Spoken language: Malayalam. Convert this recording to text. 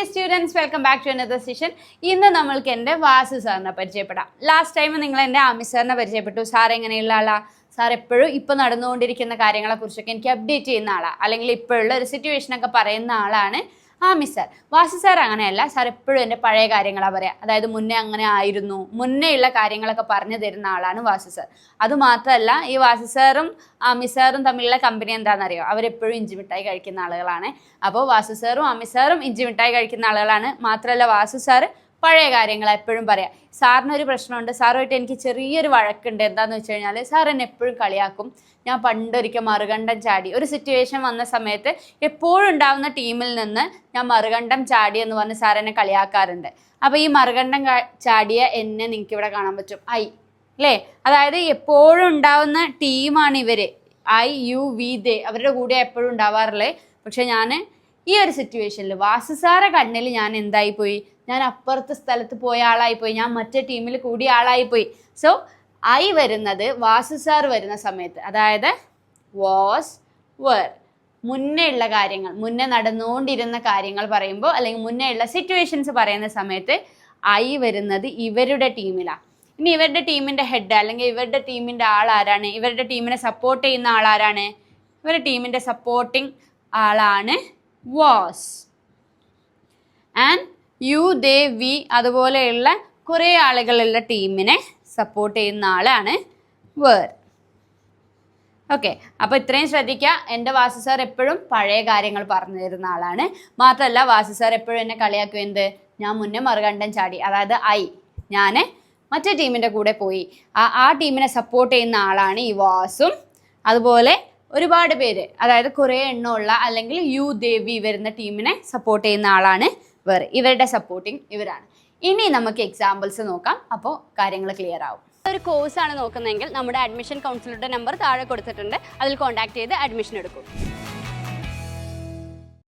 Dear students welcome back to another session ഇന്ന് നമ്മൾക്ക് എന്റെ വാസു സാറിനെ പരിചയപ്പെടാം. ലാസ്റ്റ് ടൈം നിങ്ങൾ എന്റെ ആമി സാറിനെ പരിചയപ്പെട്ടു. സാർ എങ്ങനെയുള്ള ആളാ? സാർ എപ്പോഴും ഇപ്പോൾ നടന്നുകൊണ്ടിരിക്കുന്ന കാര്യങ്ങളെക്കുറിച്ചൊക്കെ എനിക്ക് അപ്ഡേറ്റ് ചെയ്യുന്ന ആളാണ് അല്ലെങ്കിൽ ഇപ്പോഴുള്ള ഒരു സിറ്റുവേഷനൊക്കെ പറയുന്ന ആളാണ് ആമി സാർ വാസു സാർ അങ്ങനെയല്ല. സാർ എപ്പോഴും എന്റെ പഴയ കാര്യങ്ങളാണ് പറയാം. അതായത് മുന്നേ അങ്ങനെ ആയിരുന്നു. മുന്നേ ഉള്ള കാര്യങ്ങളൊക്കെ പറഞ്ഞു തരുന്ന ആളാണ് വാസു സാർ. അതുമാത്രമല്ല ഈ വാസു സാറും ആമി സാറും തമ്മിലുള്ള കമ്പനി എന്താണെന്നറിയോ? അവരെപ്പോഴും ഇഞ്ചി മിഠായി കഴിക്കുന്ന ആളുകളാണ്. അപ്പോൾ വാസു സാറും ആമി സാറും ഇഞ്ചി മിഠായി കഴിക്കുന്ന ആളുകളാണ്. മാത്രമല്ല വാസു സാറ് പഴയ കാര്യങ്ങൾ എപ്പോഴും പറയാം. സാറിനൊരു പ്രശ്നമുണ്ട്. സാറുമായിട്ട് എനിക്ക് ചെറിയൊരു വഴക്കുണ്ട്. എന്താണെന്ന് വെച്ച് കഴിഞ്ഞാൽ സാർ എന്നെ എപ്പോഴും കളിയാക്കും. ഞാൻ പണ്ടൊരിക്കൽ മറുകണ്ഠം ചാടി ഒരു സിറ്റുവേഷൻ വന്ന സമയത്ത് എപ്പോഴും ഉണ്ടാവുന്ന ടീമിൽ നിന്ന് ഞാൻ മറുകണ്ഠം ചാടി എന്ന് പറഞ്ഞ് സാർ എന്നെ കളിയാക്കാറുണ്ട്. അപ്പോൾ ഈ മറുകണ്ഠം ചാടിയ എന്നെ നിങ്ങൾക്ക് ഇവിടെ കാണാൻ പറ്റും. ഐ അല്ലേ അതായത് എപ്പോഴും ഉണ്ടാവുന്ന ടീമാണ് ഇവർ. ഐ യു വി ദേ. അവരുടെ കൂടെ എപ്പോഴും ഉണ്ടാവാറില്ലേ? പക്ഷെ ഞാൻ ഈ ഒരു സിറ്റുവേഷനിൽ വാസുസാര കണ്ണിൽ ഞാൻ എന്തായി പോയി? ഞാൻ അപ്പുറത്തെ സ്ഥലത്ത് പോയ ആളായിപ്പോയി പോയി. ഞാൻ മറ്റേ ടീമിൽ കൂടിയ ആളായിപ്പോയി പോയി. സോ ഐ വരുന്നത് വാസു സാർ വരുന്ന സമയത്ത്. അതായത് വാസ് വർ മുന്നേ ഉള്ള കാര്യങ്ങൾ മുന്നേ നടന്നുകൊണ്ടിരുന്ന കാര്യങ്ങൾ പറയുമ്പോൾ അല്ലെങ്കിൽ മുന്നേ ഉള്ള സിറ്റുവേഷൻസ് പറയുന്ന സമയത്ത് ഐ വരുന്നത് ഇവരുടെ ടീമിലാണ് ഇനി ഇവരുടെ ടീമിന്റെ ഹെഡ് അല്ലെങ്കിൽ ഇവരുടെ ടീമിന്റെ ആൾ ആരാണ്? ഇവരുടെ ടീമിനെ സപ്പോർട്ട് ചെയ്യുന്ന ആൾ ആരാണ്? ഇവരുടെ ടീമിന്റെ സപ്പോർട്ടിങ് ആളാണ് was and U they we അതുപോലെയുള്ള കുറേ ആളുകളുള്ള ടീമിനെ സപ്പോർട്ട് ചെയ്യുന്ന ആളാണ് വേർ. ഓക്കെ അപ്പോൾ ഇത്രയും ശ്രദ്ധിക്കുക എന്റെ വാസു സാർ എപ്പോഴും പഴയ കാര്യങ്ങൾ പറഞ്ഞു തരുന്ന ആളാണ്. മാത്രമല്ല വാസു സാർ എപ്പോഴും എന്നെ കളിയാക്കും. എന്ത്? ഞാൻ മുന്നേ മറുകണ്ഠം ചാടി. അതായത് ഐ ഞാൻ മറ്റേ ടീമിന്റെ കൂടെ പോയി. ആ ആ ടീമിനെ സപ്പോർട്ട് ചെയ്യുന്ന ആളാണ് ഈ വാസും. അതുപോലെ ഒരുപാട് പേര് അതായത് കുറേ എണ്ണമുള്ള അല്ലെങ്കിൽ യു ദേവി വരുന്ന ടീമിനെ സപ്പോർട്ട് ചെയ്യുന്ന ആളാണ് വേറെ ഇവരുടെ സപ്പോർട്ടിങ് ഇവരാണ്. ഇനി നമുക്ക് എക്സാമ്പിൾസ് നോക്കാം. അപ്പോൾ കാര്യങ്ങൾ ക്ലിയർ ആവും. ഒരു കോഴ്സ് ആണ് നോക്കുന്നതെങ്കിൽ നമ്മുടെ അഡ്മിഷൻ കൗൺസിലറുടെ നമ്പർ താഴെ കൊടുത്തിട്ടുണ്ട്. അതിൽ കോൺടാക്ട് ചെയ്ത് അഡ്മിഷൻ എടുക്കും.